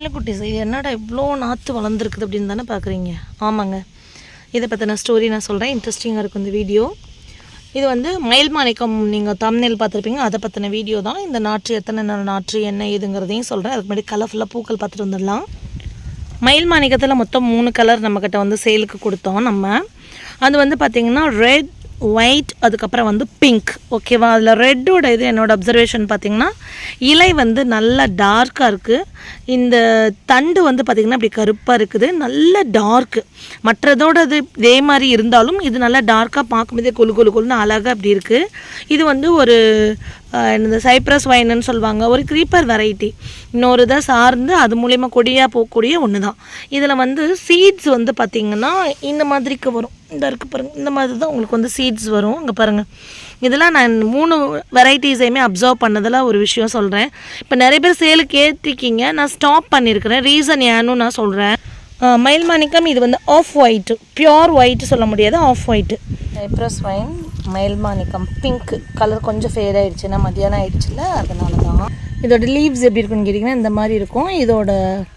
இல்லை குட்டீஸ் இது என்னடா இவ்வளோ நாற்று வளர்ந்துருக்குது அப்படின்னு தானே பார்க்குறீங்க ஆமாங்க. இதை பற்றின ஸ்டோரி நான் சொல்கிறேன் இன்ட்ரெஸ்டிங்காக இருக்கும் இந்த வீடியோ இது வந்து மயில் மாணிக்கம் நீங்கள் தம்னேல் பார்த்துருப்பீங்க. அதை பற்றின வீடியோ தான். இந்த நாற்று எத்தனை நாற்று என்ன ஏதுங்கிறதையும் சொல்கிறேன் அதுக்கு முன்னாடி கலர்ஃபுல்லாக பூக்கள் பார்த்துட்டு வந்துடலாம். மயில் மாணிக்கத்தில் மொத்தம் மூணு கலர் நம்மக்கிட்ட வந்து சேலுக்கு கொடுத்தோம் நம்ம. அது வந்து பார்த்திங்கன்னா ரெட் ஒயிட் அதுக்கப்புறம் வந்து பிங்க் ஓகேவா அதில் ரெட்டோட இது என்னோடய அப்சர்வேஷன் பார்த்திங்கன்னா இலை வந்து நல்லா டார்க்காக இருக்குது இந்த தண்டு வந்து பார்த்திங்கன்னா இப்படி கருப்பாக இருக்குது. நல்ல டார்க்கு மற்றதோட இது இதே மாதிரி இருந்தாலும் இது நல்லா டார்க்காக பார்க்கும்போதே கொலு கொலு கொலுன்னு அழகாக அப்படி இருக்குது இது வந்து ஒரு இந்த என்னது சைப்ரஸ் வைனுன்னு சொல்லுவாங்க. ஒரு க்ரீப்பர் வெரைட்டி இன்னொரு இதை சார்ந்து அது மூலயமா கொடியாக போகக்கூடிய ஒன்று தான் இதில் வந்து சீட்ஸ் வந்து பார்த்திங்கன்னா இந்த மாதிரிக்கு வரும். இந்த இருக்கு பாருங்கள் இந்த மாதிரி தான் உங்களுக்கு வந்து சீட்ஸ் வரும். இங்கே பாருங்கள் இதெல்லாம் நான் மூணு வெரைட்டிஸையுமே அப்சர்வ் பண்ணதில் ஒரு விஷயம் சொல்கிறேன் இப்போ நிறைய பேர் சேலுக்கு ஏற்றிக்கிங்க நான் ஸ்டாப் பண்ணியிருக்கிறேன் ரீசன் ஏன்னு நான் சொல்கிறேன் மயில் மாணிக்கம் இது வந்து ஆஃப் ஒயிட்டு பியோர் ஒயிட்டு சொல்ல முடியாது ஆஃப் ஒயிட்டு சைப்ரஸ் வைன் மயில் மாணிக்கம் பிங்க் கலர் கொஞ்சம் ஃபேட் ஆயிடுச்சுன்னா மதியானம் ஆயிடுச்சுல அதனால தான் இதோட லீவ்ஸ் எப்படி இருக்குன்னு கேட்டிங்கன்னா இந்த மாதிரி இருக்கும். இதோட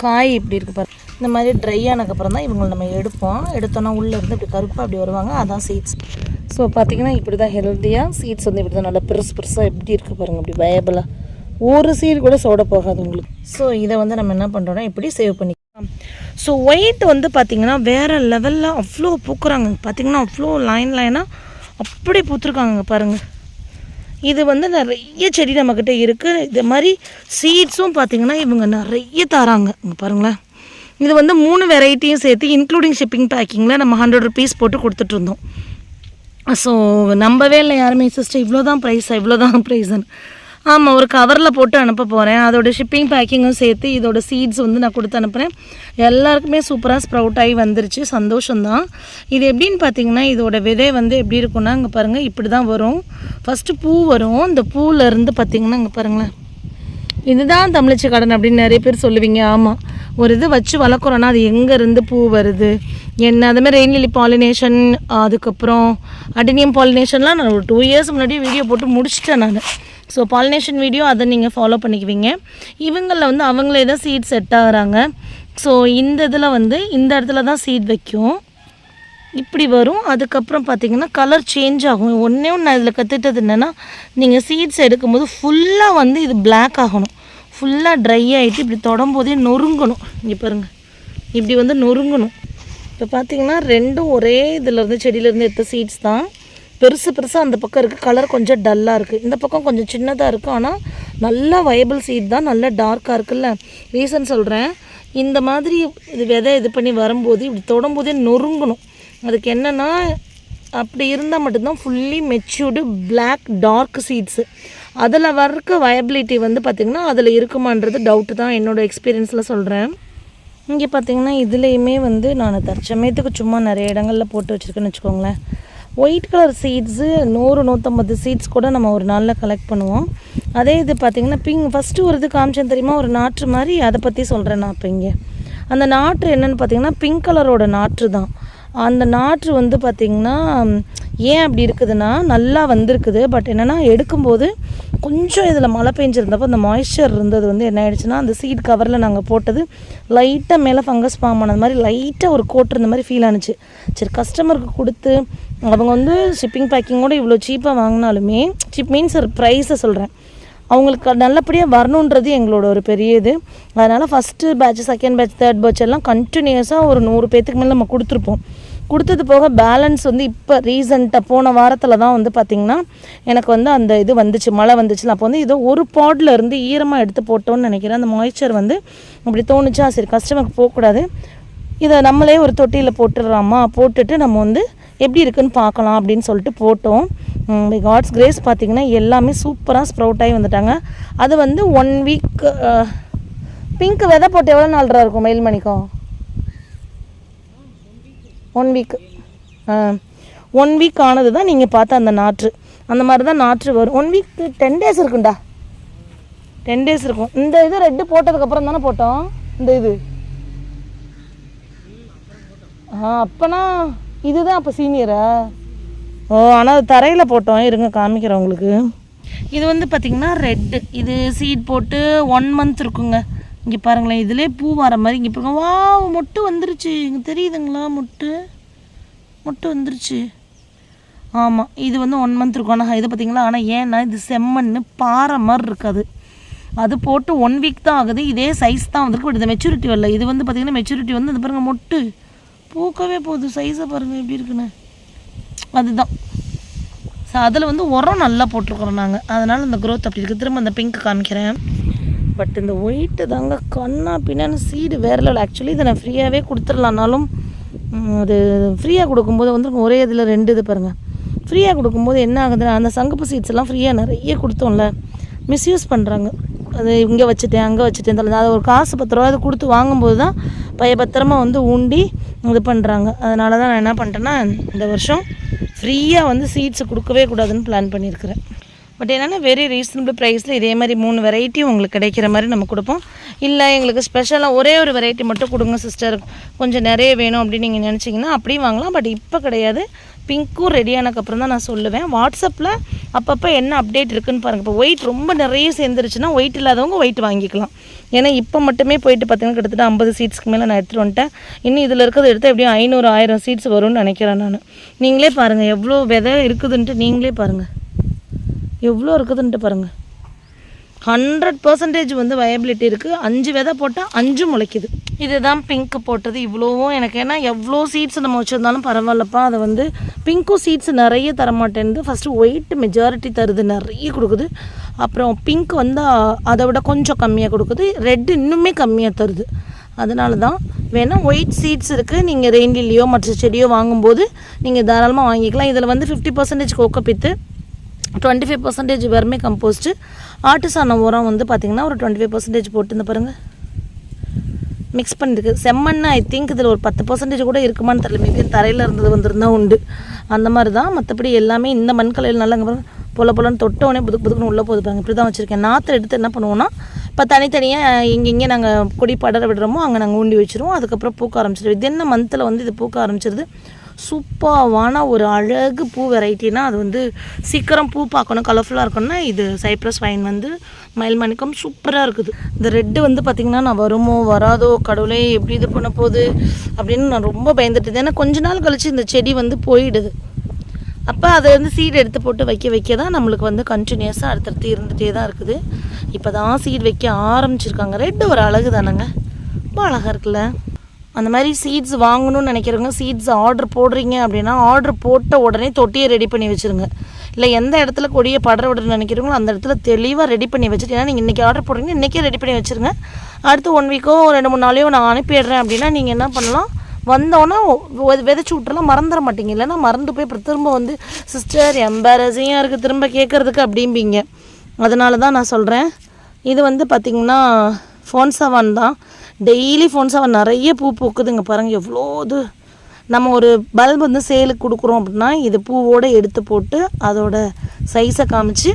காய் இப்படி இருக்கு பாரு. இந்த மாதிரி ட்ரை ஆனதுக்கப்புறம் தான் இவங்களை நம்ம எடுப்போம். எடுத்தோன்னா உள்ளே இருந்து இப்படி கருப்பாக அப்படி வருவாங்க. அதான் சீட்ஸ் ஸோ பார்த்தீங்கன்னா இப்படி தான் ஹெல்த்தியாக சீட்ஸ் வந்து இப்படி தான் நல்லா பெருசு பெருசாக எப்படி இருக்குது பாருங்கள் இப்படி பயபலாக ஒரு சீர் கூட சோட போகாது உங்களுக்கு. ஸோ இதை வந்து நம்ம என்ன பண்ணுறோன்னா இப்படி சேவ் பண்ணிக்கலாம். ஸோ ஒயிட் வந்து பார்த்திங்கன்னா வேறு லெவலில் அவ்வளோ பூக்குறாங்க. பார்த்திங்கன்னா அவ்வளோ லைன் லைனாக அப்படி பூத்துருக்காங்க பாருங்கள் இது வந்து நிறைய செடி நம்மக்கிட்ட இருக்குது இது மாதிரி சீட்ஸும் பார்த்திங்கன்னா இவங்க நிறைய தராங்க இங்கே பாருங்களேன். இது வந்து மூணு வெரைட்டியும் சேர்த்து இன்க்ளூடிங் ஷிப்பிங் பேக்கிங்கில் நம்ம ஹண்ட்ரட் ருபீஸ் போட்டு கொடுத்துட்ருந்தோம் ஸோ நம்பவே இல்லை யாருமே சிஸ்டர் இவ்வளோ தான் ப்ரைஸ் இவ்வளோ தான் ப்ரைஸ்ன்னு ஆமாம் ஒரு கவரில் போட்டு அனுப்ப போகிறேன் அதோட ஷிப்பிங் பேக்கிங்கும் சேர்த்து இதோட சீட்ஸ் வந்து நான் கொடுத்து அனுப்புகிறேன் எல்லாருக்குமே சூப்பராக ஸ்ப்ரவுட் ஆகி வந்துருச்சு. சந்தோஷம்தான். இது எப்படின்னு பார்த்தீங்கன்னா இதோட விதை வந்து எப்படி இருக்கும்னா இங்கே பாருங்கள் இப்படி தான் வரும். ஃபஸ்ட்டு பூ வரும். இந்த பூவில் இருந்து பார்த்தீங்கன்னா இங்கே பாருங்களேன். இதுதான் தமிழச்சி கடன் அப்படின்னு நிறைய பேர் சொல்லுவீங்க. ஆமாம் ஒரு இது வச்சு வளர்க்குறோன்னா அது எங்கேருந்து பூ வருது? என்ன அதுமாதிரி ரெயின்லிலி பாலினேஷன் அதுக்கப்புறம் அடினியம் பாலினேஷன்லாம் நான் ஒரு டூ இயர்ஸ் முன்னாடியே வீடியோ போட்டு முடிச்சிட்டேன் நான். ஸோ பாலினேஷன் வீடியோ அதை நீங்கள் ஃபாலோ பண்ணிக்குவீங்க. இவங்களில் வந்து அவங்களே தான் சீட் செட் ஆகுறாங்க. ஸோ இந்த இதில் வந்து இந்த இடத்துல தான் சீட் வைக்கும். இப்படி வரும். அதுக்கப்புறம் பார்த்தீங்கன்னா கலர் சேஞ்ச் ஆகும். ஒன்றே ஒன்று நான் இதில் கற்றுட்டது என்னென்னா நீங்கள் சீட்ஸ் எடுக்கும்போது ஃபுல்லாக வந்து இது பிளாக் ஆகணும். ஃபுல்லாக ட்ரை ஆகிட்டு இப்படி தொடம்போதே நொறுங்கணும். இங்கே பாருங்கள் இப்படி வந்து நொறுங்கணும். இப்போ பார்த்தீங்கன்னா ரெண்டும் ஒரே இதிலேருந்து செடியிலேருந்து எடுத்த சீட்ஸ் தான். பெருசு பெருசாக அந்த பக்கம் இருக்குது கலர் கொஞ்சம் டல்லாக இருக்குது இந்த பக்கம் கொஞ்சம் சின்னதாக இருக்குது ஆனால் நல்ல வயபிள் சீட் தான். நல்ல டார்க்காக இருக்குல்ல. ரீசன் சொல்கிறேன் இந்த மாதிரி இது விதை இது பண்ணி வரும்போது இப்படி தொடும்போதே நொறுங்கணும். அதுக்கு என்னென்னா அப்படி இருந்தால் மட்டும்தான் fully matured black dark seeds அதில் வர்ற வயபிலிட்டி வந்து பார்த்திங்கன்னா அதில் இருக்குமான்றது டவுட்டு தான். என்னோடய எக்ஸ்பீரியன்ஸில் சொல்கிறேன் இங்கே பார்த்தீங்கன்னா இதுலேயுமே வந்து நான் தற்சமயத்துக்கு சும்மா நிறைய இடங்களில் போட்டு வச்சுருக்கேன்னு வச்சுக்கோங்களேன். ஒயிட் கலர் சீட்ஸு நூறு நூற்றம்பது சீட்ஸ் கூட நம்ம ஒரு நாளில் கலெக்ட் பண்ணுவோம். அதே இது பார்த்திங்கன்னா பிங் ஃபஸ்ட்டு ஒரு இது காமிச்சேன் தெரியுமா? ஒரு நாற்று மாதிரி அதை பற்றி சொல்கிறேன் நான் இப்போ இங்கே. அந்த நாற்று என்னென்னு பார்த்தீங்கன்னா பிங்க் கலரோட நாற்று தான். அந்த நாற்று வந்து பார்த்திங்கன்னா ஏன் அப்படி இருக்குதுன்னா நல்லா வந்திருக்குது. பட் என்னென்னா எடுக்கும்போது கொஞ்சம் இதில் மழை பெஞ்சிருந்தப்போ அந்த மாய்ஸ்சர் இருந்தது வந்து என்ன ஆயிடுச்சுன்னா அந்த சீட் கவரில் நாங்கள் போட்டது லைட்டாக மேலே ஃபங்கஸ் ஃபார்ம் ஆனது மாதிரி லைட்டாக ஒரு கோட் இருந்த மாதிரி ஃபீல் ஆனுச்சு. சரி கஸ்டமருக்கு கொடுத்து அவங்க வந்து ஷிப்பிங் பேக்கிங்கோடு இவ்வளோ சீப்பாக வாங்கினாலுமே சீப் மீன்ஸ் ப்ரைஸை சொல்கிறேன் அவங்களுக்கு நல்லபடியாக வரணுன்றது எங்களோட ஒரு பெரிய இது. அதனால் first batch second batch third batch எல்லாம் கண்டினியூஸாக ஒரு நூறு பேத்துக்கு மேலே நம்ம கொடுத்துருப்போம். கொடுத்தது போக பேலன்ஸ் வந்து இப்போ ரீசண்டாக போன வாரத்தில் தான் வந்து பார்த்திங்கன்னா எனக்கு வந்து அந்த இது வந்துச்சு மழை வந்துச்சுல அப்போ வந்து ஏதோ ஒரு பாட்டில் இருந்து ஈரமாக எடுத்து போட்டோன்னு நினைக்கிறேன். அந்த மாய்ச்சர் வந்து அப்படி தோணுச்சா சரி கஸ்டமருக்கு போகக்கூடாது. இதை நம்மளே ஒரு தொட்டியில் போட்டுடுறாமா போட்டுட்டு நம்ம வந்து எப்படி இருக்குன்னு பார்க்கலாம் அப்படின்னு சொல்லிட்டு போட்டோம். காட்ஸ் கிரேஸ் பார்த்திங்கன்னா எல்லாமே சூப்பராக ஸ்ப்ரவுட் ஆகி வந்துட்டாங்க. அது வந்து ஒன் வீக் பிங்க் விதை போட்டு எவ்வளோ நாள்ரா இருக்கும் மயில் மணிக்கம் ஒன் வீக் ஒன் வீக் ஆனது தான் நீங்கள் பார்த்த அந்த நாற்று. அந்த மாதிரி தான் நாற்று வரும். ஒன் வீக் டென் டேஸ் இருக்குண்டா டென் டேஸ் இருக்கும். இந்த இது ரெட்டு போட்டதுக்கப்புறம் தானே போட்டோம்? இந்த இது. ஆ அப்போனா இதுதான் அப்போ சீனியரா ஓ ஆனால் அது தரையில் போட்டோம். இருங்க காமிக்கிறேன் உங்களுக்கு. இது வந்து பார்த்திங்கன்னா ரெட்டு இது சீட் போட்டு ஒன் மந்த் இருக்குங்க. இங்கே பாருங்களேன் இதிலே பூ வர மாதிரி இங்கே பாருங்க. வா மொட்டு வந்துருச்சு. இங்கே தெரியுதுங்களா மொட்டு? மொட்டு வந்துருச்சு. ஆமாம் இது வந்து ஒன் மந்த் இருக்கும். ஆனால் இது பார்த்திங்களா ஆனால் ஏன்னா இது செம்மண் பாறை மாதிரி இருக்காது. அது போட்டு ஒன் வீக் தான் ஆகுது. இதே சைஸ் தான் வந்திருக்கு பட் இது மெச்சூரிட்டி வரல. இது வந்து பார்த்தீங்கன்னா மெச்சூரிட்டி வந்து இது பாருங்கள் மொட்டு. பூக்கவே போகுது. சைஸை பாருங்கள் எப்படி இருக்குன்னு. அதுதான். ஸோ அதில் வந்து உரம் நல்லா போட்டிருக்கிறோம் நாங்கள் அதனால் இந்த க்ரோத் அப்படி இருக்குது திரும்ப அந்த பிங்க் காமிக்கிறேன். பட் இந்த ஒயிட்டு தாங்க கண்ணா பின்னான்னு சீடு வேறு லெவல் ஆக்சுவலி இதை நான் ஃப்ரீயாகவே கொடுத்துடலான்னாலும் அது ஃப்ரீயாக கொடுக்கும்போது வந்து ஒரே இதில் ரெண்டு இது பாருங்கள் ஃப்ரீயாக கொடுக்கும்போது என்ன ஆகுதுன்னா அந்த சங்கப்பு சீட்ஸ் எல்லாம் ஃப்ரீயாக நிறைய கொடுத்தோம்ல. மிஸ்யூஸ் பண்ணுறாங்க அது இங்கே வச்சுட்டேன் அங்கே வச்சுட்டேன். தலை அதை ஒரு காசு பத்து ரூபா அது கொடுத்து வாங்கும்போது தான் பயபத்திரமாக வந்து ஊண்டி இது பண்ணுறாங்க அதனால தான் நான் என்ன பண்ணிட்டேன்னா இந்த வருஷம் ஃப்ரீயாக வந்து சீட்ஸ் கொடுக்கவே கூடாதுன்னு பிளான் பண்ணியிருக்கிறேன். பட் என்னென்னா வெரி ரீசனபிள் ப்ரைஸில் இதே மாதிரி மூணு வெரைட்டி உங்களுக்கு கிடைக்கிற மாதிரி நம்ம கொடுப்போம். இல்லை எங்களுக்கு ஸ்பெஷலாக ஒரே ஒரு வெரைட்டி மட்டும் கொடுங்க சிஸ்டர் கொஞ்சம் நிறைய வேணும் அப்படின்னு நீங்கள் நினச்சிங்கன்னா அப்படியும் வாங்கலாம். பட் இப்போ கிடையாது. பிங்க்கும் ரெடி ஆனதுக்கப்புறம் தான் நான் சொல்லுவேன். வாட்ஸ்அப்பில் அப்பப்போ என்ன அப்டேட் இருக்குன்னு பாருங்கள் இப்போ ஒயிட் ரொம்ப நிறைய சேர்ந்துருச்சுன்னா ஒயிட் இல்லாதவங்க ஒயிட் வாங்கிக்கலாம். ஏன்னா இப்போ மட்டுமே போயிட்டு பார்த்தீங்கன்னா கிட்டத்தட்ட ஐம்பது சீட்ஸ்க்கு மேலே நான் எடுத்துகிட்டு வந்துட்டேன். இன்னும் இதில் இருக்கிறது எடுத்து எப்படியும் ஐநூறு ஆயிரம் சீட்ஸ் வரும்னு நினைக்கிறேன் நான். நீங்களே பாருங்கள் எவ்வளோ விதை இருக்குதுன்ட்டு நீங்களே பாருங்கள் எவ்வளோ இருக்குதுன்ட்டு பாருங்கள் ஹண்ட்ரட் பர்சன்டேஜ் வந்து வயபிலிட்டி இருக்குது அஞ்சு விதை போட்டால் அஞ்சு முளைக்குது. இதுதான் பிங்க்கு போட்டது இவ்வளோவும் எனக்கு ஏன்னா எவ்வளோ சீட்ஸ் நம்ம வச்சுருந்தாலும் பரவாயில்லப்பா. அதை வந்து பிங்க்கும் சீட்ஸ் நிறைய தரமாட்டேன்னு ஃபஸ்ட்டு ஒயிட் மெஜாரிட்டி தருது நிறைய கொடுக்குது. அப்புறம் பிங்க் வந்து அதை விட கொஞ்சம் கம்மியாக கொடுக்குது. ரெட் இன்னுமே கம்மியாக தருது. அதனால தான் வேணால் ஒயிட் சீட்ஸ் இருக்குது நீங்கள் ரெயின்லியோ மற்ற செடியோ வாங்கும்போது நீங்கள் தாராளமாக வாங்கிக்கலாம். இதில் வந்து fifty percentage coco pith twenty five percentage வெறுமே கம்போஸ்ட்டு ஆட்டு சாணம் உரம் வந்து பார்த்திங்கன்னா ஒரு டுவெண்ட்டி ஃபைவ் பர்சன்டேஜ் போட்டு இந்த பாருங்கள் மிக்ஸ் பண்ணியிருக்கு செம்மண் ஐ திங்க் இதில் ஒரு பத்து பர்சன்டேஜ் கூட இருக்குமான்னு தெரியல. மேபி தரையில் இருந்தது வந்திருந்தா உண்டு. அந்த மாதிரி தான். மற்றபடி எல்லாமே இந்த மண் கலையில் நல்லா அங்கே பொல பொலன்னு தொட்டோடனே புதுக்கு புதுக்குன்னு உள்ளே போகுது இப்படி தான் வச்சுருக்கேன். நாற்று எடுத்து என்ன பண்ணுவோம்னா இப்போ தனித்தனியாக இங்கேயே நாங்கள் கொடி படர விடுறோமோ அங்கே நாங்கள் ஊண்டி வச்சுருவோம். அதுக்கப்புறம் பூக்க ஆரம்பிச்சிருவோம். இது என்ன மந்தில் வந்து இது பூக்க ஆரம்பிச்சிருது? சூப்பரான ஒரு அழகு பூ வெரைட்டினா அது வந்து சீக்கிரம் பூ பார்க்கணும் கலர்ஃபுல்லாக இருக்கணும்னா இது சைப்ரஸ் வைன் வந்து மயில் மணிக்கம் சூப்பராக இருக்குது. இந்த ரெட்டு வந்து பார்த்திங்கன்னா நான் வருமோ வராதோ கடவுளே எப்படி இது பண்ண போகுது அப்படின்னு நான் ரொம்ப பயந்துட்டு இருந்தேன். ஏன்னா கொஞ்ச நாள் கழிச்சு இந்த செடி வந்து போயிடுது. அப்போ அதை வந்து சீடு எடுத்து போட்டு வைக்க வைக்க தான் நம்மளுக்கு வந்து கண்டினியூஸாக அடுத்தடுத்து இருந்துகிட்டே தான் இருக்குது. இப்போ தான் சீடு வைக்க ஆரம்பிச்சிருக்காங்க. ரெட்டு ஒரு அழகு தானேங்க ரொம்ப அழகாக இருக்குல்ல? அந்த மாதிரி சீட்ஸ் வாங்கணும்னு நினைக்கிறவங்க சீட்ஸ் ஆர்டர் போடுறீங்க அப்படின்னா ஆர்டர் போட்ட உடனே தொட்டியை ரெடி பண்ணி வச்சுருங்க. இல்லை எந்த இடத்துல கொடியை படர விடணும்னு நினைக்கிறீங்களோ அந்த இடத்துல தெளிவாக ரெடி பண்ணி வச்சுட்டு ஏன்னா நீங்கள் இன்றைக்கி ஆர்டர் போடுறீங்க இன்றைக்கே ரெடி பண்ணி வச்சுருங்க. அடுத்து ஒன் வீக்கோ ரெண்டு மூணு நாளையோ நான் அனுப்பிடுறேன் அப்படின்னா நீங்கள் என்ன பண்ணலாம்? வந்தோன்னா விதைச்சி விட்டுலாம் மறந்துட மாட்டீங்க. இல்லைன்னா மறந்து போய் அப்புறம் திரும்ப வந்து சிஸ்டர் எம்பாரசிங்காக இருக்குது திரும்ப கேட்குறதுக்கு அப்படிம்பீங்க. அதனால தான் நான் சொல்கிறேன் இது வந்து பார்த்திங்கன்னா ஃபோன்சவான் தான். டெய்லி ஃபோன்ஸ் அவன் நிறைய பூ பூக்குதுங்க பாருங்கள் எவ்வளோ இது. நம்ம ஒரு பல்ப் வந்து சேலுக்கு கொடுக்குறோம் அப்படின்னா இது பூவோடு எடுத்து போட்டு அதோட சைஸை காமிச்சு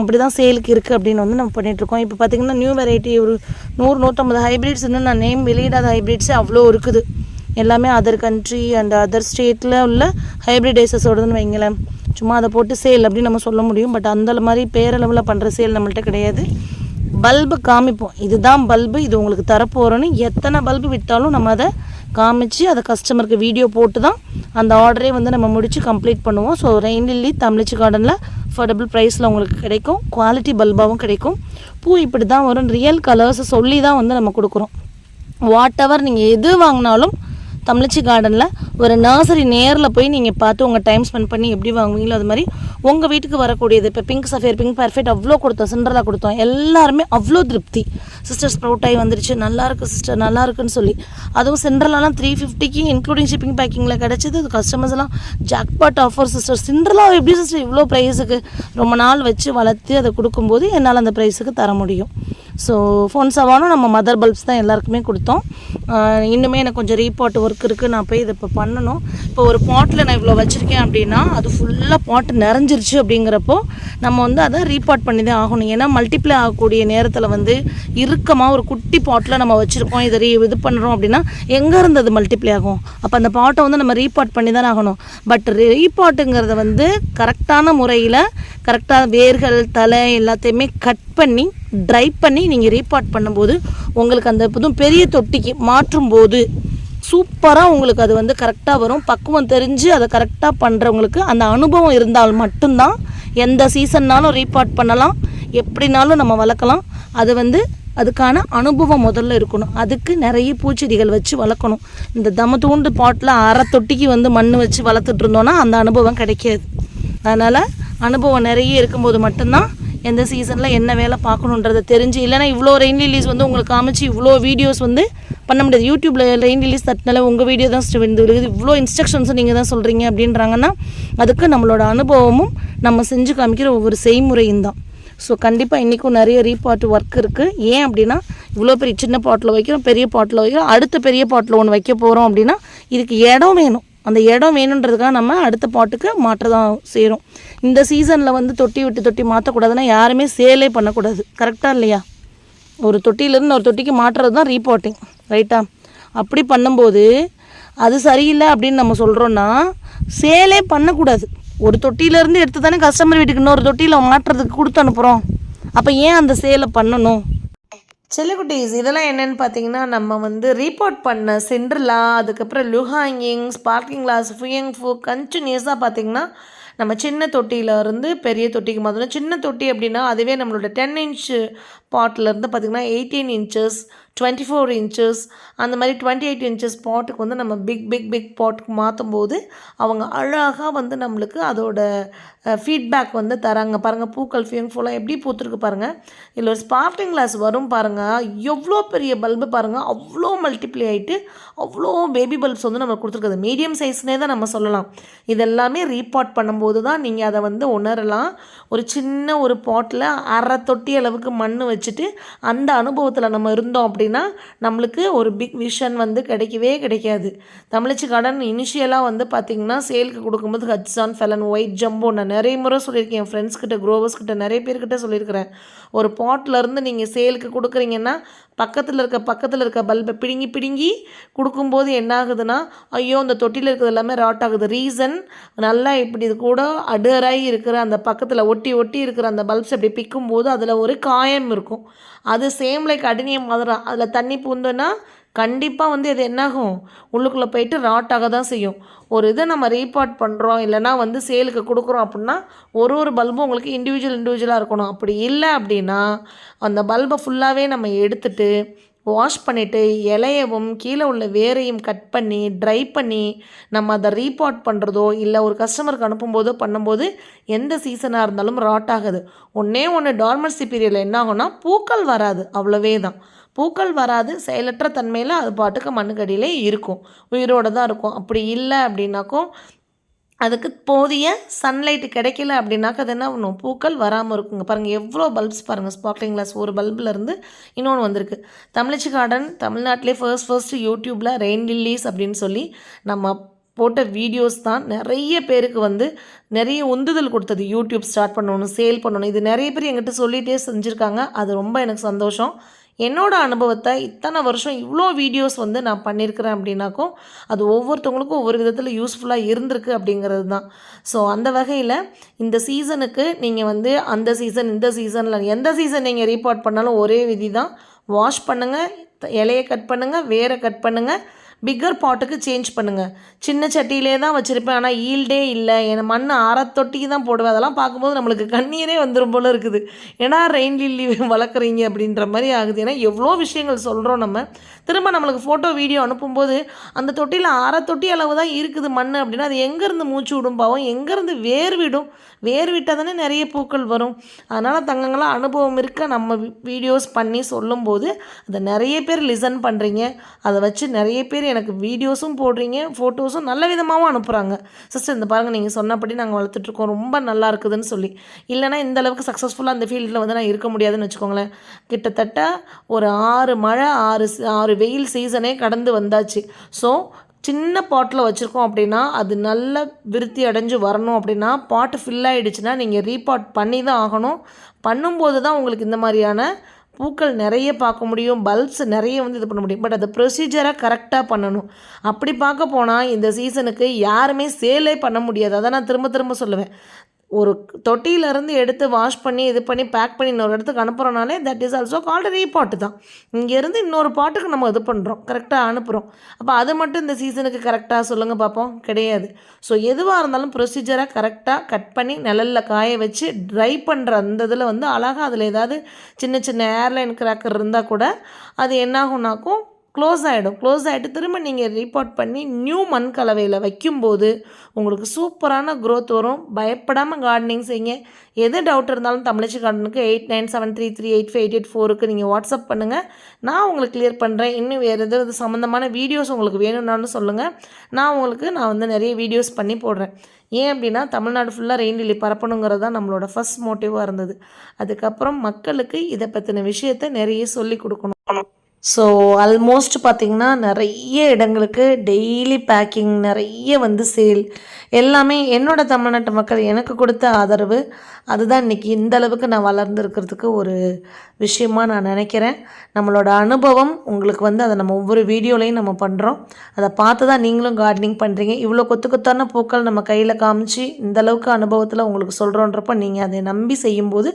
அப்படி தான் சேலுக்கு இருக்குது அப்படின்னு வந்து நம்ம பண்ணிகிட்ருக்கோம் இப்போ பார்த்திங்கன்னா நியூ வெரைட்டி ஒரு நூறு நூற்றம்பது ஹைப்ரிட்ஸ் இன்னும் நான் நேம் வெளியிடாத ஹைப்ரிட்ஸே அவ்வளோ இருக்குது. எல்லாமே அதர் கண்ட்ரி அண்ட் அதர் ஸ்டேட்டில் உள்ள ஹைப்ரிடைசஸோடதுன்னு வைங்களேன். சும்மா அதை போட்டு சேல் அப்படின்னு நம்ம சொல்ல முடியும். பட் அந்த மாதிரி பேரளவில் பண்ணுற சேல் நம்மள்கிட்ட கிடையாது. பல்பு காமிப்போம். இதுதான் பல்பு இது உங்களுக்கு தரப்போகிறோன்னு எத்தனை பல்பு விட்டாலும் நம்ம அதை காமிச்சு அதை கஸ்டமருக்கு வீடியோ போட்டு தான் அந்த ஆர்டரே வந்து நம்ம முடித்து கம்ப்ளீட் பண்ணுவோம். ஸோ ரெயின் லில்லி தமிழ்ச்சி கார்டனில் அஃபோர்டபுள் ப்ரைஸில் உங்களுக்கு கிடைக்கும். குவாலிட்டி பல்பாகவும் கிடைக்கும். பூ இப்படி தான் வரும். ரியல் கலர்ஸை சொல்லி தான் வந்து நம்ம கொடுக்குறோம். வாட் எவர் நீங்கள் எது வாங்கினாலும் தமிழச்சி கார்டனில் ஒரு நர்சரி நேரில் போய் நீங்கள் பார்த்து உங்கள் டைம் ஸ்பெண்ட் பண்ணி எப்படி வாங்குவீங்களோ அது மாதிரி உங்கள் வீட்டுக்கு வரக்கூடியது. இப்போ பிங்க் சஃபேர் பிங்க் பர்ஃபெக்ட் அவ்வளோ கொடுத்தோம் சிண்ட்ரலா கொடுத்தோம். எல்லாருமே அவ்வளோ திருப்தி. சிஸ்டர் ஸ்ப்ரவுட் ஆகி வந்துருச்சு. நல்லாயிருக்கு சிஸ்டர் நல்லா இருக்குன்னு சொல்லி. அதுவும் சிண்ட்ரலாலாம் த்ரீ ஃபிஃப்டிக்கு இன்க்ளூடிங் ஷிப்பிங் பேக்கிங்கில் கிடச்சிது. அது கஸ்டமர்ஸ் எல்லாம் ஜாக்பாட் ஆஃபர் சிஸ்டர் சிண்ட்ரலா எப்படி சிஸ்டர் இவ்வளோ ப்ரைஸுக்கு ரொம்ப நாள் வச்சு வளர்த்து அதை கொடுக்கும்போது என்னால் அந்த ப்ரைஸுக்கு தர முடியும். ஸோ ஃபோன் சவானும் நம்ம மதர் பல்ப்ஸ் தான் எல்லாருக்குமே கொடுத்தோம். இன்னுமே எனக்கு கொஞ்சம் ரீபாட் ஒர்க் இருக்குது நான் போய் இதை இப்போ பண்ணணும். இப்போ ஒரு பாட்டில் நான் இவ்வளோ வச்சுருக்கேன் அப்படின்னா அது ஃபுல்லாக பாட்டு நிறைஞ்சிருச்சு அப்படிங்கிறப்போ நம்ம வந்து அதை ரீபாட் பண்ணி தான் ஆகணும். ஏன்னா மல்டிப்ளை ஆகக்கூடிய நேரத்தில் வந்து இறுக்கமாக ஒரு குட்டி பாட்டில் நம்ம வச்சுருக்கோம் இதை ரீ இது பண்ணுறோம் அப்படின்னா எங்கே இருந்து அது மல்டிப்ளை ஆகும்? அப்போ அந்த பாட்டை வந்து நம்ம ரீபாட் பண்ணி தான் ஆகணும் பட் ரீபாட்டுங்கிறத வந்து கரெக்டான முறையில் கரெக்டாக வேர்கள் தலை எல்லாத்தையுமே கட் பண்ணி ட்ரை பண்ணி நீங்கள் ரீபாட் பண்ணும்போது உங்களுக்கு அந்த புதும் பெரிய தொட்டிக்கு மா போது சூப்பராக உங்களுக்கு அது வந்து கரெக்டாக வரும். பக்குவம் தெரிஞ்சு அதை கரெக்டாக பண்ணுறவங்களுக்கு அந்த அனுபவம் இருந்தால் மட்டும்தான் எந்த சீசன்னாலும் ரீபார்ட் பண்ணலாம். எப்படினாலும் நம்ம வளர்க்கலாம். அது வந்து அதுக்கான அனுபவம் முதல்ல இருக்கணும். அதுக்கு நிறைய பூச்செடிகள் வச்சு வளர்க்கணும். இந்த தம தூண்டு பாட்டில் அரை தொட்டிக்கு வந்து மண் வச்சு வளர்த்துட்டு இருந்தோன்னா அந்த அனுபவம் கிடைக்காது. அதனால் அனுபவம் நிறைய இருக்கும்போது மட்டும்தான் எந்த சீசனில் என்ன வேலை பார்க்கணுன்றதை தெரிஞ்சு இல்லைன்னா இவ்வளோ ரெயின் ரிலீஸ் வந்து உங்களுக்கு காமிச்சு இவ்வளோ வீடியோஸ் வந்து பண்ண முடியாது. யூடியூப்பில் ரெயின் ரிலீஸ் தட்டினால உங்கள் வீடியோ தான் வந்து விழுகுது. இவ்வளோ இன்ஸ்ட்ரக்ஷன்ஸும் நீங்கள் தான் சொல்கிறீங்க அப்படின்றாங்கன்னா அதுக்கு நம்மளோட அனுபவமும் நம்ம செஞ்சு காமிக்கிற ஒவ்வொரு செய்முறையும் தான். ஸோ கண்டிப்பாக இன்றைக்கும் நிறைய ரீபாட் ஒர்க் இருக்குது ஏன் அப்படின்னா இவ்வளோ பெரிய சின்ன பாட்டில் வைக்கிறோம் பெரிய பாட்டில் வைக்கிறோம் அடுத்த பெரிய பாட்டில் ஒன்று வைக்க போகிறோம் அப்படின்னா இதுக்கு இடம் வேணும். அந்த இடம் வேணுன்றதுக்காக நம்ம அடுத்த பாட்டுக்கு மாற்ற தான் செய்கிறோம் இந்த சீசனில் வந்து தொட்டி விட்டு தொட்டி மாற்றக்கூடாதுன்னா யாருமே சேலே பண்ணக்கூடாது. கரெக்டாக இல்லையா? ஒரு தொட்டியிலேருந்து ஒரு தொட்டிக்கு மாற்றுறது தான் ரீபாட்டிங் ரைட்டா அப்படி பண்ணும்போது அது சரியில்லை அப்படின்னு நம்ம சொல்கிறோன்னா சேலே பண்ணக்கூடாது. ஒரு தொட்டியிலேருந்து எடுத்து தானே கஸ்டமர் வீட்டுக்கு இன்னொரு தொட்டியில் மாற்றுறதுக்கு கொடுத்து அனுப்புகிறோம் அப்போ ஏன் அந்த சேலை பண்ணணும்? செல்லுக்குட்டீஸ் இதெல்லாம் என்னென்னு பார்த்தீங்கன்னா நம்ம வந்து ரீபோர்ட் பண்ண சென்ட்ரலா அதுக்கப்புறம் லுஹாங்கிங் ஸ்பார்க்கிங் கிளாஸ் ஃபுயங் ஃபு கண்டினியூஸாக பார்த்தீங்கன்னா நம்ம சின்ன தொட்டியில இருந்து பெரிய தொட்டிக்கு மாற்றணும் சின்ன தொட்டி அப்படின்னா அதுவே நம்மளோட டென் இன்ச்சு பாட்டிலேருந்து பார்த்திங்கன்னா eighteen inches twenty four inches அந்த மாதிரி டுவெண்ட்டி எயிட் இன்ச்சஸ் பாட்டுக்கு வந்து நம்ம பிக் பிக் பிக் பாட்டுக்கு மாற்றும் போது அவங்க அழகாக வந்து நம்மளுக்கு அதோட ஃபீட்பேக் வந்து தராங்க. பாருங்கள் பூக்கள் ஃபியூங் ஃபுல்லாக எப்படி பூத்துருக்கு பாருங்கள் இதில் ஒரு ஸ்பார்க்கிங் கிளாஸ் வரும் பாருங்கள் எவ்வளோ பெரிய பல்பு பாருங்கள் அவ்வளோ மல்டிப்ளை ஆகிட்டு அவ்வளோ பேபி பல்ப்ஸ் வந்து நம்ம கொடுத்துருக்குது. மீடியம் சைஸ்னே தான் நம்ம சொல்லலாம். இதெல்லாமே ரீபாட் பண்ணும்போது தான் நீங்கள் அதை வந்து உணரலாம். ஒரு சின்ன ஒரு பாட்டில் அரை தொட்டி அளவுக்கு மண் வச்சுட்டு அந்த அனுபவத்தில் நம்ம இருந்தோம் அப்படின்னா நம்மளுக்கு ஒரு பிக் விஷன் வந்து கிடைக்கவே கிடைக்காது. தமிழச்சி கடன் இனிஷியலாக வந்து பார்த்திங்கன்னா சேலுக்கு கொடுக்கும்போது ஹட்ஸான் ஃபெலன் ஒயிட் ஜம்போ நான் நிறைய முறை சொல்லியிருக்கேன். என் ஃப்ரெண்ட்ஸ் கிட்ட க்ரோவர்ஸ் கிட்ட நிறைய பேர்கிட்ட சொல்லியிருக்கிறேன். ஒரு பாட்டில் இருந்து நீங்கள் சேலுக்கு கொடுக்குறீங்கன்னா பக்கத்தில் இருக்க பக்கத்தில் இருக்க பல்பை பிடுங்கி பிடுங்கி கொடுக்கும்போது என்ன ஆகுதுன்னா ஐயோ இந்த தொட்டியில் இருக்கிறது எல்லாமே ராட் ஆகுது. ரீசன் நல்லா இப்படி இது கூட அடுறாகி இருக்கிற அந்த பக்கத்தில் ஒட்டி ஒட்டி இருக்கிற அந்த பல்ப்ஸ் அப்படி பிக்கும்போது அதில் ஒரு காயம் இருக்கும். அது சேம் லைக் அடினியம் மாதிரி. அதில் தண்ணி பூந்தோன்னா கண்டிப்பாக வந்து இது என்னாகும்? உள்ளுக்குள்ளே போயிட்டு ராட்டாக தான் செய்யும். ஒரு இதை நம்ம ரீபார்ட் பண்ணுறோம் இல்லைனா வந்து சேலுக்கு கொடுக்குறோம் அப்படின்னா ஒரு ஒரு பல்பும் உங்களுக்கு இண்டிவிஜுவல் இண்டிவிஜுவலாக இருக்கணும். அப்படி இல்லை அப்படின்னா அந்த பல்பை ஃபுல்லாகவே நம்ம எடுத்துகிட்டு வாஷ் பண்ணிவிட்டு இலையவும் கீழே உள்ள வேரையும் கட் பண்ணி ட்ரை பண்ணி நம்ம அதை ரீபாட் பண்ணுறதோ இல்லை ஒரு கஸ்டமருக்கு அனுப்பும்போதோ பண்ணும்போது எந்த சீசனாக இருந்தாலும் ராட் ஆகுது. ஒன்றே ஒன்று டார்மன்சி பீரியடில் என்ன ஆகும்னா பூக்கள் வராது. அவ்வளோவே தான். பூக்கள் வராது செயலற்ற தன்மையில் அது பாட்டுக்கு மண்ணுக்கடியிலே இருக்கும். உயிரோடு தான் இருக்கும். அப்படி இல்லை அப்படின்னாக்கும் அதுக்கு போதிய சன்லைட் கிடைக்கல அப்படின்னாக்க அது என்ன பண்ணும்? பூக்கள் வராமல் இருக்குங்க. பாருங்கள் எவ்வளோ பல்ப்ஸ் பாருங்கள் ஸ்பார்க்லிங் கிளாஸ் ஒரு பல்பில் இருந்து இன்னொன்று வந்திருக்கு. தமிழச்சி கார்டன் தமிழ்நாட்டிலே ஃபர்ஸ்ட் ஃபர்ஸ்ட் யூடியூப்பில் ரெயின் லில்லிஸ் அப்படின்னு சொல்லி நம்ம போட்ட வீடியோஸ் தான் நிறைய பேருக்கு வந்து நிறைய உந்துதல் கொடுத்தது. யூடியூப் ஸ்டார்ட் பண்ணணும் சேல் பண்ணணும். இது நிறைய பேர் எங்கிட்ட சொல்லிகிட்டே செஞ்சுருக்காங்க. அது ரொம்ப எனக்கு சந்தோஷம். என்னோடய அனுபவத்தை இத்தனை வருஷம் இவ்வளோ வீடியோஸ் வந்து நான் பண்ணியிருக்கிறேன் அப்படின்னாக்கும் அது ஒவ்வொருத்தவங்களுக்கும் ஒவ்வொரு விதத்தில் யூஸ்ஃபுல்லாக இருந்திருக்கு அப்படிங்கிறது தான் ஸோ அந்த வகையில் இந்த சீசனுக்கு நீங்கள் வந்து அந்த சீசன் இந்த சீசனில் எந்த சீசன் நீங்கள் ரீபார்ட் பண்ணாலும் ஒரே விதி தான் வாஷ் பண்ணுங்கள் இலையை கட் பண்ணுங்கள் வேரை கட் பண்ணுங்கள் பிக்கர் பாட்டுக்கு சேஞ்ச் பண்ணுங்கள் சின்ன சட்டியிலே தான் வச்சுருப்பேன் ஆனால் ஈல்டே இல்லை. என் மண் அறத்தொட்டிக்கு தான் போடுவேன். அதெல்லாம் பார்க்கும்போது நம்மளுக்கு கண்ணீரே வந்துடும் போல இருக்குது. ஏன்னா ரெயின் லில்லி வளர்க்குறீங்க அப்படின்ற மாதிரி ஆகுது. ஏன்னா எவ்வளோ விஷயங்கள் சொல்கிறோம் நம்ம. திரும்ப நம்மளுக்கு ஃபோட்டோ வீடியோ அனுப்பும்போது அந்த தொட்டியில் அரை தொட்டி அளவு தான் இருக்குது மண் அப்படின்னா அது எங்கேருந்து மூச்சு விடும் பாவம்? எங்கேருந்து வேர் விடும்? வேர் விட்டால் தானே நிறைய பூக்கள் வரும். அதனால் தங்கங்களாம் அனுபவம் இருக்க நம்ம வீடியோஸ் பண்ணி சொல்லும்போது அதை நிறைய பேர் லிசன் பண்ணுறீங்க அதை வச்சு நிறைய பேர் எனக்கு வீடியோஸும் போடுறீங்க ஃபோட்டோஸும் நல்ல விதமாகவும் அனுப்புகிறாங்க சிஸ்டர் இந்த பாருங்கள் நீங்கள் சொன்னபடி நாங்கள் வளர்த்துட்ருக்கோம். ரொம்ப நல்லா இருக்குதுன்னு சொல்லி. இல்லைனா இந்த அளவுக்கு சக்ஸஸ்ஃபுல்லாக அந்த ஃபீல்டில் வந்து நான் இருக்க முடியாதுன்னு வச்சுக்கோங்களேன். கிட்டத்தட்ட ஒரு ஆறு மழை ஆறு ஆறு வெயில் சீசனே கடந்து வந்தாச்சு. ஸோ சின்ன பாட்டில் வச்சுருக்கோம் அப்படின்னா அது நல்ல விருத்தி அடைஞ்சு வரணும் அப்படின்னா பாட்டு ஃபில் ஆகிடுச்சுன்னா நீங்கள் ரீபாட் பண்ணி தான் ஆகணும். பண்ணும்போது தான் உங்களுக்கு இந்த மாதிரியான பூக்கள் நிறைய பார்க்க முடியும் பல்ப்ஸ் நிறைய வந்து இது பண்ண முடியும். பட் அது ப்ரொசீஜராக கரெக்டாக பண்ணணும். அப்படி பார்க்க போனால் இந்த சீசனுக்கு யாருமே சேலே பண்ண முடியாது. அதை நான் திரும்ப திரும்ப சொல்லுவேன். ஒரு தொட்டியிலேருந்து எடுத்து வாஷ் பண்ணி இது பண்ணி பேக் பண்ணி இன்னொரு இடத்துக்கு அனுப்புகிறோனாலே that is also called repot தான். இங்கேருந்து இன்னொரு பாட்டுக்கு நம்ம இது பண்ணுறோம் கரெக்டாக அனுப்புகிறோம் அப்போ அது மட்டும் இந்த சீசனுக்கு கரெக்டாக சொல்லுங்கள் பார்ப்போம் கிடையாது. ஸோ எதுவாக இருந்தாலும் ப்ரொசீஜராக கரெக்டாக கட் பண்ணி நிழலில் காய வச்சு ட்ரை பண்ணுற அந்த இதில் வந்து அழகாக அதில் ஏதாவது சின்ன சின்ன ஏர்லைன் கிராக்கர் இருந்தால் கூட அது என்னாகும்னாக்கும் க்ளோஸ் ஆகிடும் க்ளோஸ் ஆகிட்டு திரும்ப நீங்கள் ரீபார்ட் பண்ணி நியூ மண் கலவையில் வைக்கும்போது உங்களுக்கு சூப்பரான க்ரோத் வரும். பயப்படாமல் கார்டனிங் செய்யுங்க. எது டவுட் இருந்தாலும் Tamizhachi கார்டனுக்கு eight nine seven three three eight five eight eight ஃபோருக்கு நீங்கள் வாட்ஸ்அப் பண்ணுங்கள் நான் உங்களுக்கு கிளியர் பண்ணுறேன் இன்னும் வேறு எதாவது சம்மந்தமான வீடியோஸ் உங்களுக்கு வேணும்னாலும் சொல்லுங்கள் நான் உங்களுக்கு நான் வந்து நிறைய வீடியோஸ் பண்ணி போடுறேன். ஏன் அப்படின்னா தமிழ்நாடு ஃபுல்லாக ரெயின் லில்லி பரப்பணுங்கிறது தான் நம்மளோட ஃபஸ்ட் மோட்டிவாக இருந்தது. அதுக்கப்புறம் மக்களுக்கு இதை பற்றின விஷயத்த நிறைய சொல்லி கொடுக்கணும். ஸோ ஆல்மோஸ்ட் பார்த்திங்கன்னா நிறைய இடங்களுக்கு டெய்லி பேக்கிங் நிறைய வந்து சேல் எல்லாமே என்னோட தமிழ்நாட்டு மக்கள் எனக்கு கொடுத்த ஆதரவு. அதுதான் இன்றைக்கி இந்த அளவுக்கு நான் வளர்ந்துருக்கிறதுக்கு ஒரு விஷயமா நான் நினைக்கிறேன். நம்மளோட அனுபவம் உங்களுக்கு வந்து அதை நம்ம ஒவ்வொரு வீடியோலையும் நம்ம பண்ணுறோம் அதை பார்த்து தான் நீங்களும் கார்டனிங் பண்ணுறீங்க இவ்வளோ கொத்து கொத்தான பூக்கள் நம்ம கையில் காமிச்சு இந்த அளவுக்கு அனுபவத்தில் உங்களுக்கு சொல்கிறோன்றப்ப நீங்கள் அதை நம்பி செய்யும்போது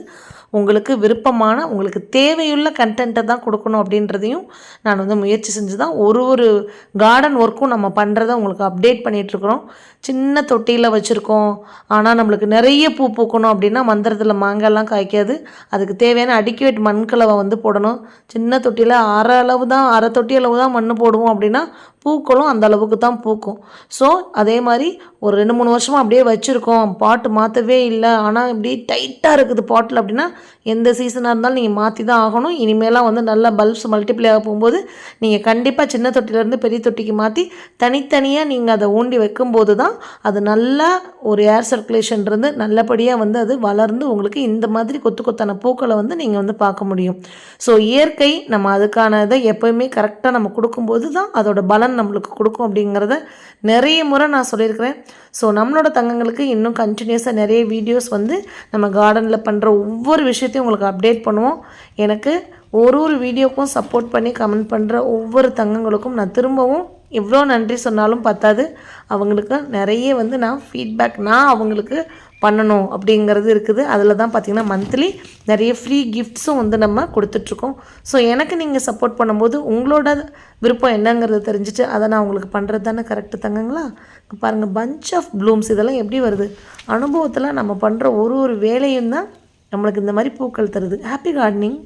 உங்களுக்கு விருப்பமான உங்களுக்கு தேவையுள்ள கண்டென்ட்டை தான் கொடுக்கணும் அப்படின்றதையும் நான் வந்து முயற்சி செஞ்சு தான் ஒரு ஒரு கார்டன் ஒர்க்கும் நம்ம பண்ணுறத உங்களுக்கு அப்டேட் பண்ணிகிட்ருக்குறோம் சின்ன தொட்டியில் வச்சுருக்கோம். ஆனால் நம்மளுக்கு நிறைய பூ பூக்கணும் அப்படின்னா மந்திரத்தில் மாங்காய்லாம் காய்க்காது. அதுக்கு தேவையான அடிக்குவேட் மண்கலவை வந்து போடணும். சின்ன தொட்டியில் அரை அளவு தான் அரை தொட்டி அளவு தான் மண் போடுவோம் அப்படின்னா பூக்களும் அந்த அளவுக்கு தான் பூக்கும். ஸோ அதே மாதிரி ஒரு ரெண்டு மூணு வருஷமாக அப்படியே வச்சுருக்கோம். பாட்டு மாற்றவே இல்லை. ஆனால் இப்படி டைட்டாக இருக்குது பாட்டில் அப்படின்னா எந்த சீசனாக இருந்தாலும் நீங்கள் மாற்றி தான் ஆகணும். இனிமேலாம் வந்து நல்லா பல்ப்ஸ் மல்டிப்ளை ஆக போகும்போது நீங்கள் கண்டிப்பாக சின்ன தொட்டிலேருந்து பெரிய தொட்டிக்கு மாற்றி தனித்தனியாக நீங்கள் அதை ஊண்டி வைக்கும்போது தான் அது நல்லா ஒரு ஏர் சர்க்குலேஷன் இருந்து நல்லபடியாக வந்து அது வளர்ந்து உங்களுக்கு இந்த மாதிரி கொத்து கொத்தான பூக்களை வந்து நீங்கள் வந்து பார்க்க முடியும். ஸோ இயற்கை நம்ம அதுக்கான இதை எப்போயுமே கரெக்டாக நம்ம கொடுக்கும்போது தான் அதோட பலன் நம்மளுக்கு கொடுக்கும் அப்படிங்கிறத நிறைய முறை நான் சொல்லியிருக்கிறேன். ஸோ நம்மளோட தங்கங்களுக்கு இன்னும் கண்டினியூஸாக நிறைய வீடியோஸ் வந்து நம்ம கார்டனில் பண்ணுற ஒவ்வொரு விஷயத்தையும் உங்களுக்கு அப்டேட் பண்ணுவோம். எனக்கு ஒரு ஒரு வீடியோக்கும் சப்போர்ட் பண்ணி கமெண்ட் பண்ணுற ஒவ்வொரு தங்கங்களுக்கும் நான் திரும்பவும் எவ்வளோ நன்றி சொன்னாலும் பத்தாது. அவங்களுக்கு நிறைய வந்து நான் ஃபீட்பேக் நான் அவங்களுக்கு பண்ணணும் அப்படிங்கிறது இருக்குது. அதில் தான் பார்த்திங்கன்னா மந்த்லி நிறைய ஃப்ரீ கிஃப்ட்ஸும் வந்து நம்ம கொடுத்துட்ருக்கோம். ஸோ எனக்கு நீங்கள் சப்போர்ட் பண்ணும்போது உங்களோட விருப்பம் என்னங்கிறத தெரிஞ்சுட்டு அதை நான் உங்களுக்கு பண்ணுறது தானே கரெக்டு தங்கங்களா? பாருங்கள் பஞ்ச் ஆஃப் ப்ளூம்ஸ் இதெல்லாம் எப்படி வருது? அனுபவத்தில் நம்ம பண்ணுற ஒரு ஒரு வேலையும் தான் நம்மளுக்கு இந்த மாதிரி பூக்கள் தருது. Happy gardening